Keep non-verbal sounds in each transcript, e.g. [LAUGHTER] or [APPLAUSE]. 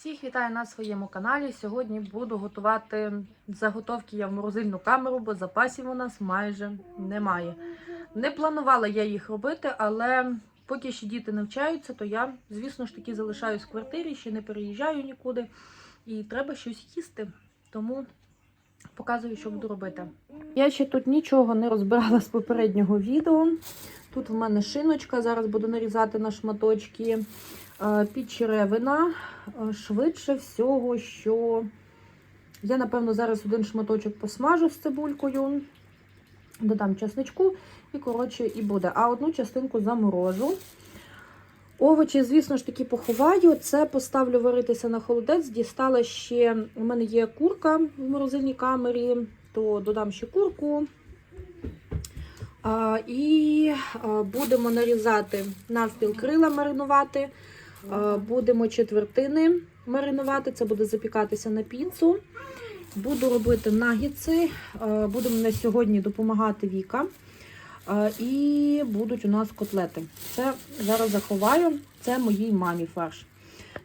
Всіх вітаю на своєму каналі. Сьогодні буду готувати заготовки я в морозильну камеру, бо запасів у нас майже немає. Не планувала я їх робити, але поки ще діти навчаються, то я, звісно ж таки, залишаюсь в квартирі, ще не переїжджаю нікуди. І треба щось їсти. Тому показую, що буду робити. Я ще тут нічого не розбирала з попереднього відео. Тут в мене шиночка, зараз буду нарізати на шматочки. Е, Підчеревина. Е, Швидше всього, що я, напевно, зараз один шматочок посмажу з цибулькою, додам чесничку і, коротше, і буде. А одну частинку заморожу. Овочі, звісно ж таки, поховаю. Це поставлю варитися на холодець. Дістала ще, у мене є курка в морозильній камері, то додам ще курку. А, і а, будемо нарізати навпіл крила маринувати. А, Будемо четвертини маринувати, це буде запікатися на піцу. Буду робити нагідси. А, Будемо на сьогодні допомагати Віка. І будуть у нас котлети. Це зараз заховаю, це моїй мамі фарш.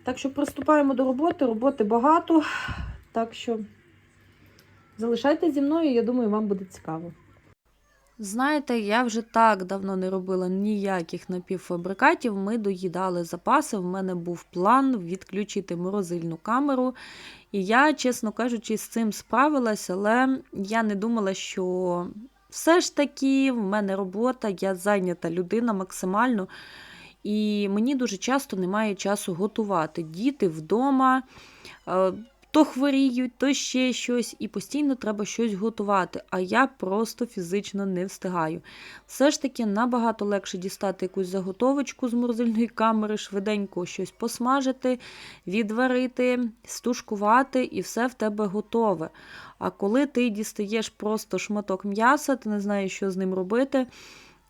Так що приступаємо до роботи. Роботи багато. Так що залишайтеся зі мною, я думаю, вам буде цікаво. Знаєте, я вже так давно не робила ніяких напівфабрикатів. Ми доїдали запаси. В мене був план відключити морозильну камеру. І я, чесно кажучи, з цим справилась, але я не думала, що все ж таки в мене робота, я зайнята людина максимально. І мені дуже часто немає часу готувати. Діти вдома. То хворіють, то ще щось, і постійно треба щось готувати, а я просто фізично не встигаю. Все ж таки набагато легше дістати якусь заготовочку з морозильної камери, швиденько щось посмажити, відварити, стушкувати, і все в тебе готове. А коли ти дістаєш просто шматок м'яса, ти не знаєш, що з ним робити.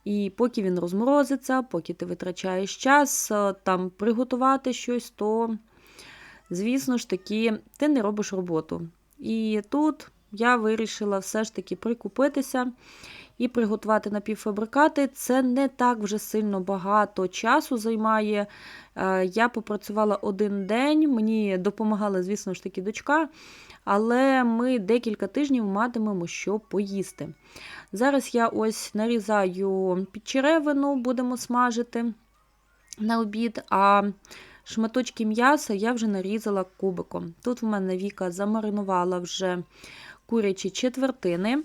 І поки він розморозиться, поки ти витрачаєш час е, там приготувати щось, то звісно ж таки, ти не робиш роботу. І тут я вирішила все ж таки прикупитися і приготувати напівфабрикати. Це не так вже сильно багато часу займає. Е, Я попрацювала один день, мені допомагала, звісно ж таки, дочка. Але ми декілька тижнів матимемо що поїсти. Зараз я ось нарізаю підчеревину, будемо смажити на обід. а Шматочки м'яса я вже нарізала кубиком. Тут в мене Віка замаринувала вже курячі четвертини.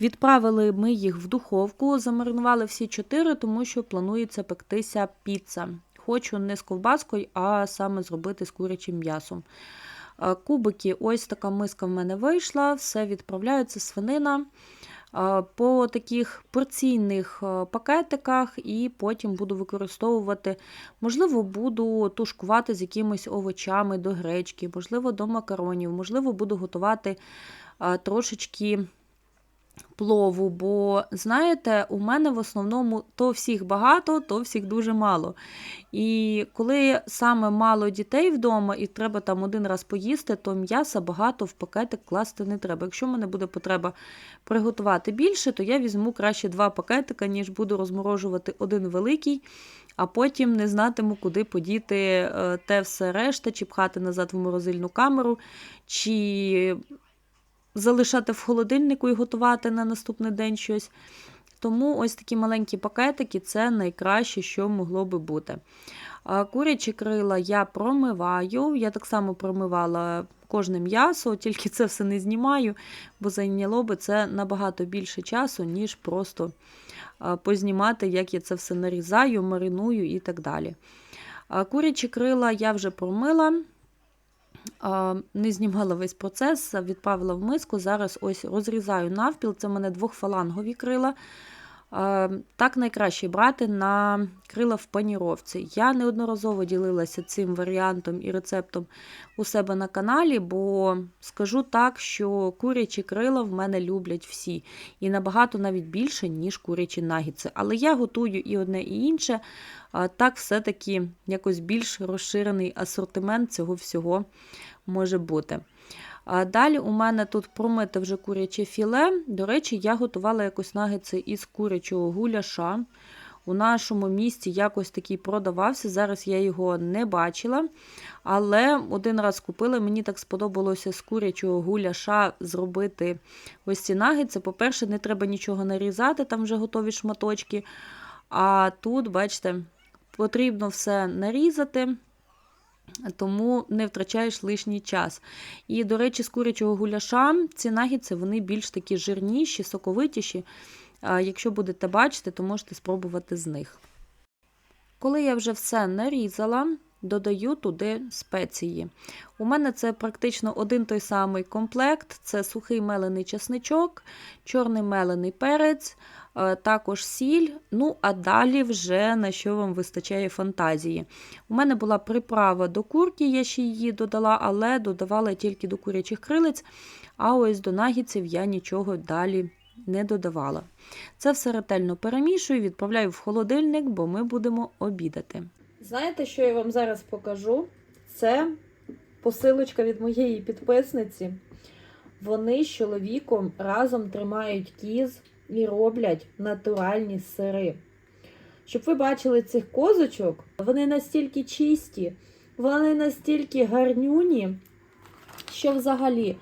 Відправили ми їх в духовку, замаринували всі чотири, тому що планується пектися піца. Хочу не з ковбаскою, а саме зробити з курячим м'ясом. Е, Кубики, ось така миска в мене вийшла, все відправляється свинина по таких порційних е, пакетиках, і потім буду використовувати, можливо, буду тушкувати з якимись овочами до гречки, можливо, до макаронів, можливо, буду готувати трошечки. Плову, бо, знаєте, у мене в основному то всіх багато, то всіх дуже мало. І коли саме мало дітей вдома і треба там один раз поїсти, то м'яса багато в пакетик класти не треба. Якщо в мене буде потреба приготувати більше, то я візьму краще два пакетика, ніж буду розморожувати один великий, а потім не знатиму, куди подіти е, те все решта, чи пхати назад в морозильну камеру, чи залишати в холодильнику і готувати на наступний день щось. Тому ось такі маленькі пакетики це найкраще, що могло би бути. Курячі крила я промиваю. Я так само промивала кожне м'ясо, тільки це все не знімаю, бо зайняло би це набагато більше часу, ніж просто познімати, як я це все нарізаю, мариную і так далі. Курячі крила я вже промила не знімала весь процес, відправила в миску. Зараз ось розрізаю навпіл. Це в мене двохфалангові крила. Так найкраще брати на крила в паніровці. Я неодноразово ділилася цим варіантом і рецептом у себе на каналі, бо скажу так, що курячі крила в мене люблять всі. І набагато навіть більше, ніж курячі нагідці. Але я готую і одне, і інше. Так, все-таки якось більш розширений асортимент цього всього може бути. Далі у мене тут промите вже куряче філе. До речі, я готувала якось нагетси із курячого гуляша. у нашому місті якось такий продавався. Зараз я його не бачила. Але один раз купила, мені так сподобалося з курячого гуляша зробити ось ці нагетси. По-перше, не треба нічого нарізати, там вже готові шматочки. А тут, бачите, потрібно все нарізати, тому не втрачаєш лишній час. І, до речі, з курячого гуляша ці нагетси вони більш такі жирніші, соковитіші. Якщо будете бачити, то можете спробувати з них. Коли я вже все нарізала, додаю туди спеції. У мене це практично один той самий комплект: це сухий мелений чесничок, чорний мелений перець, також сіль. Ну, а далі вже на що вам вистачає фантазії. У мене була приправа до курки, я ще її додала, але додавала тільки до курячих крилиць, а ось до нагідців я нічого далі не додавала. Це все ретельно перемішую, відправляю в холодильник, бо ми будемо обідати. Знаєте, що я вам зараз покажу? Це посилочка від моєї підписниці. Вони з чоловіком разом тримають кіз і роблять натуральні сири. Щоб ви бачили цих козочок, вони настільки чисті, вони настільки гарнюні, що взагалі.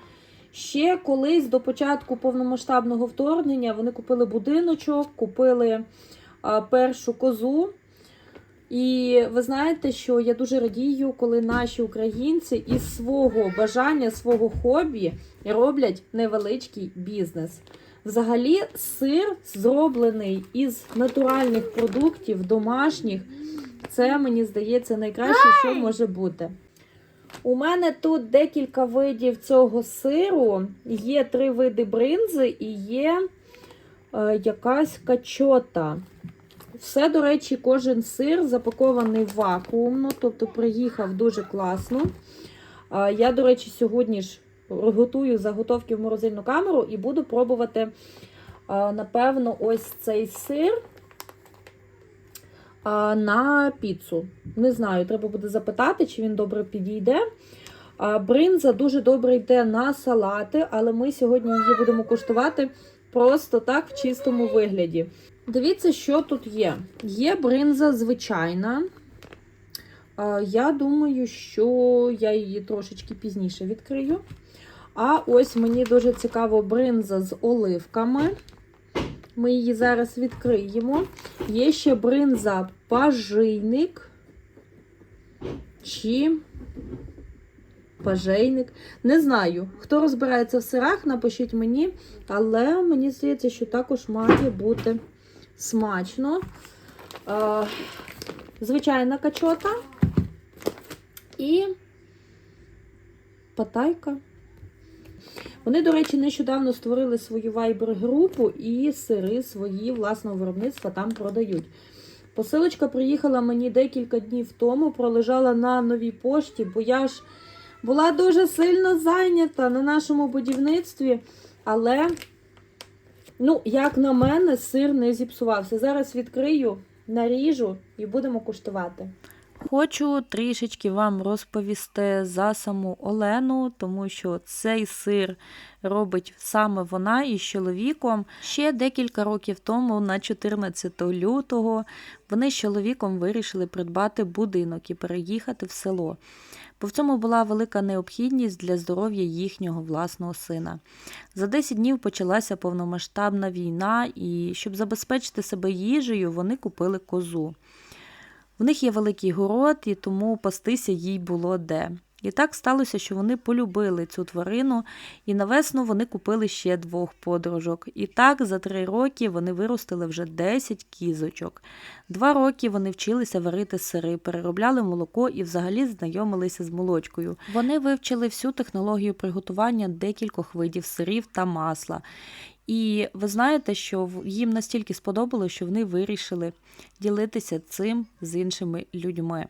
Ще колись до початку повномасштабного вторгнення вони купили будиночок, купили а, першу козу. І ви знаєте, що я дуже радію, коли наші українці із свого бажання, свого хобі роблять невеличкий бізнес. Взагалі, сир зроблений із натуральних продуктів, домашніх. Це, мені здається, найкраще, що може бути. У мене тут декілька видів цього сиру. Є три види бринзи і є е, якась качота. Все, до речі, кожен сир запакований вакуумно, тобто приїхав дуже класно. Е, Я, до речі, сьогодні ж готую заготовки в морозильну камеру і буду пробувати, е, напевно, ось цей сир на піцу. Не знаю, треба буде запитати, чи він добре підійде. Бринза дуже добре йде на салати, але ми сьогодні її будемо куштувати просто так в чистому вигляді. Дивіться, що тут є. Є бринза звичайна. Я думаю, що я її трошечки пізніше відкрию. А ось мені дуже цікаво бринза з оливками. Ми її зараз відкриємо. Є ще бринза пажийник. Чи пажейник. Не знаю. Хто розбирається в сирах, напишіть мені. Але мені здається, що також має бути смачно. Е, звичайна качота і патайка. Вони, до речі, нещодавно створили свою вайбер-групу і сири свої власного виробництва там продають. Посилочка приїхала мені декілька днів тому, пролежала на новій пошті, бо я ж була дуже сильно зайнята на нашому будівництві. Але, ну, як на мене, сир не зіпсувався. Зараз відкрию, наріжу і будемо куштувати. Хочу трішечки вам розповісти за саму Олену, тому що цей сир робить саме вона із чоловіком. Ще декілька років тому, на 14 лютого, вони з чоловіком вирішили придбати будинок і переїхати в село. Бо в цьому була велика необхідність для здоров'я їхнього власного сина. За 10 днів почалася повномасштабна війна, і щоб забезпечити себе їжею, вони купили козу. В них є великий город, і тому пастися їй було де. І так сталося, що вони полюбили цю тварину, і на весну вони купили ще двох подружок. І так за три роки вони виростили вже 10 кізочок. Два роки вони вчилися варити сири, переробляли молоко і взагалі знайомилися з молочкою. Вони вивчили всю технологію приготування декількох видів сирів та масла. І ви знаєте, що їм настільки сподобалося, що вони вирішили ділитися цим з іншими людьми.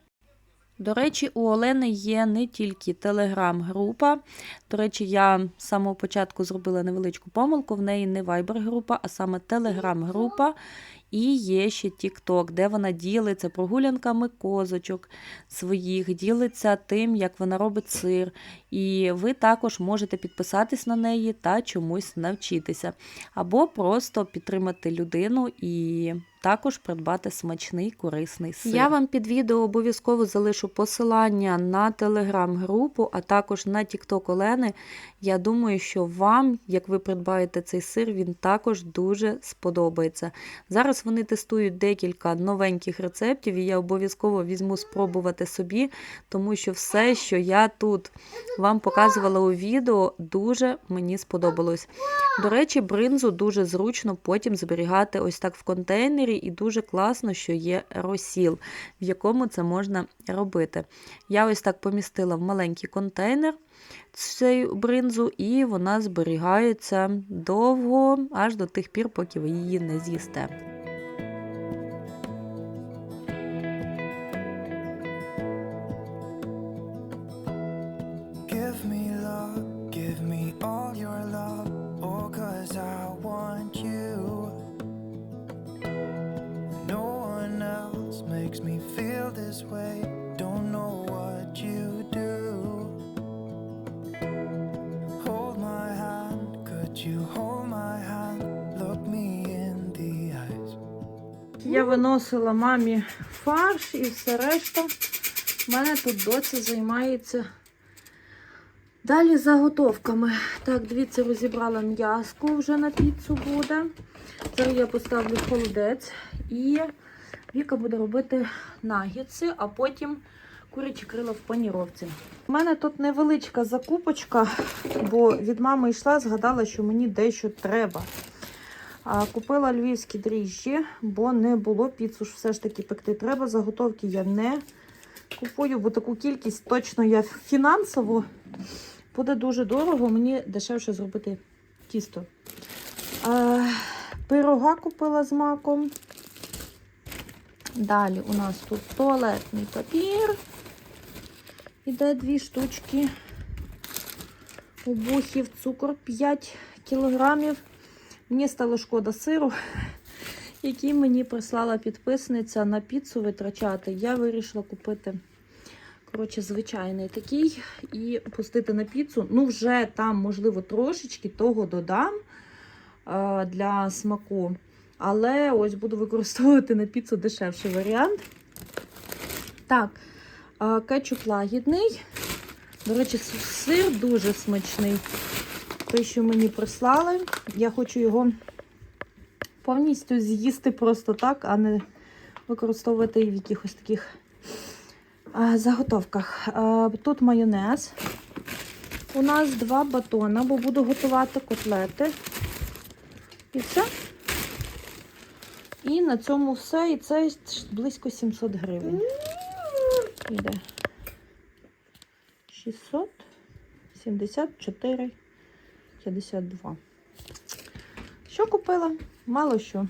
До речі, у Олени є не тільки телеграм-група. До речі, я з самого початку зробила невеличку помилку. В неї не вайбер-група, а саме телеграм-група. І є ще TikTok, де вона ділиться прогулянками козочок своїх, ділиться тим, як вона робить сир. І ви також можете підписатись на неї та чомусь навчитися. Або просто підтримати людину і також придбати смачний корисний сир. Я вам під відео обов'язково залишу посилання на телеграм-групу, а також на TikTok Олени. Я думаю, що вам, як ви придбаєте цей сир, він також дуже сподобається. Зараз вони тестують декілька новеньких рецептів, і я обов'язково візьму спробувати собі, тому що все, що я тут вам показувала у відео, дуже мені сподобалось. До речі, бринзу дуже зручно потім зберігати ось так в контейнері, і дуже класно, що є розсіл, в якому це можна робити. Я ось так помістила в маленький контейнер цю бринзу, і вона зберігається довго, аж до тих пір, поки ви її не з'їсте. Виносила мамі фарш і все решта. У мене тут доця займається далі заготовками. Так, дивіться, розібрала м'язку вже на піцу буде. Зараз я поставлю холодець і Віка буде робити нагідси, а потім курячі крила в паніровці. У мене тут невеличка закупочка, бо від мами йшла, згадала, що мені дещо треба. Купила львівські дріжджі, бо не було піцу ж все ж таки пекти. Треба заготовки я не купую, бо таку кількість точно я фінансово буде дуже дорого. Мені дешевше зробити тісто. А, пирога купила з маком. Далі у нас тут туалетний папір. Іде дві штучки. Обухів, цукор 5 кілограмів. Мені стало шкода сиру, який мені прислала підписниця на піцу витрачати. Я вирішила купити коротше, звичайний такий і пустити на піцу. Ну, вже там, можливо, трошечки того додам е, для смаку. Але ось буду використовувати на піцу дешевший варіант. Так, е, кетчуп лагідний. До речі, сир дуже смачний. Той, що мені прислали, я хочу його повністю з'їсти просто так, а не використовувати в якихось таких заготовках. Тут майонез. У нас два батона, бо буду готувати котлети. І все. І на цьому все. І це близько 700 гривень. Іде. 674. 52. Що купила? Мало що.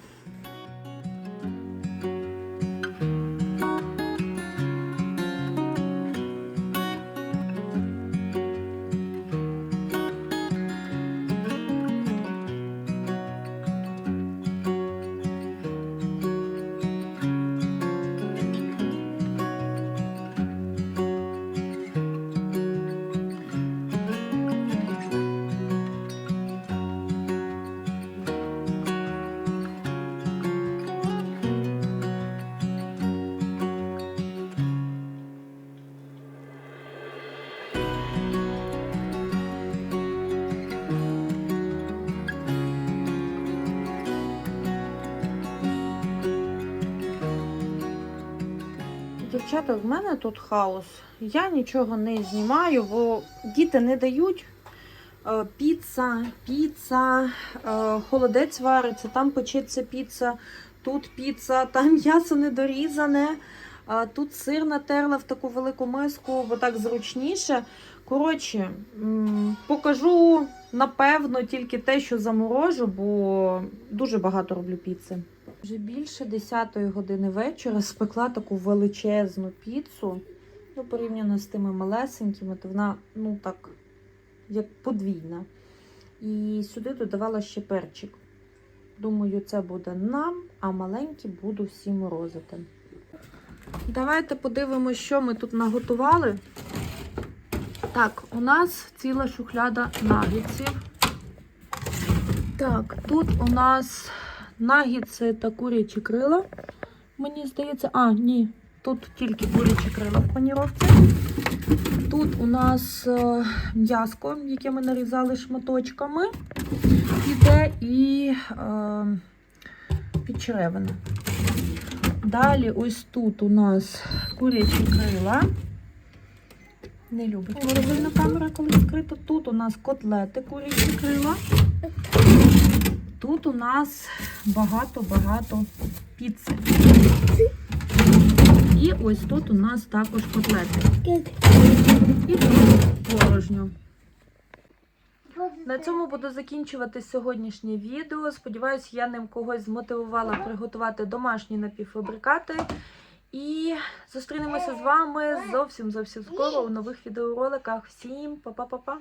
Дівчата, в мене тут хаос. Я нічого не знімаю, бо діти не дають. Е, Піца, піца, е, холодець вариться, там печеться піца, тут піца, [LAUGHS] там м'ясо недорізане, тут сир натерла в таку велику миску, бо так зручніше. Коротше, покажу напевно тільки те, що заморожу, бо дуже багато роблю піци. Вже більше 10 години вечора спекла таку величезну піцу. Ну, порівняно з тими малесенькими, то вона, ну так, як подвійна. І сюди додавала ще перчик. Думаю, це буде нам, а маленькі буду всі морозити. Давайте подивимося, що ми тут наготували. Так, у нас ціла шухляда нагідсів. Так, тут у нас нагідси та курячі крила. Мені здається, а, ні, тут тільки курячі крила в паніровці. Тут у нас е, м'яско, яке ми нарізали шматочками. Іде і е, підчеревина. Далі ось тут у нас курячі крила. Не любить морозильна камера, коли відкрита. Тут у нас котлети курячі крила. Тут у нас багато-багато піци. І ось тут у нас також котлети. І тут порожньо. На цьому буду закінчувати сьогоднішнє відео. Сподіваюсь, я ним когось змотивувала приготувати домашні напівфабрикати. І зустрінемося з вами зовсім зовсім скоро у нових відеороликах. Всім па-па-па-па!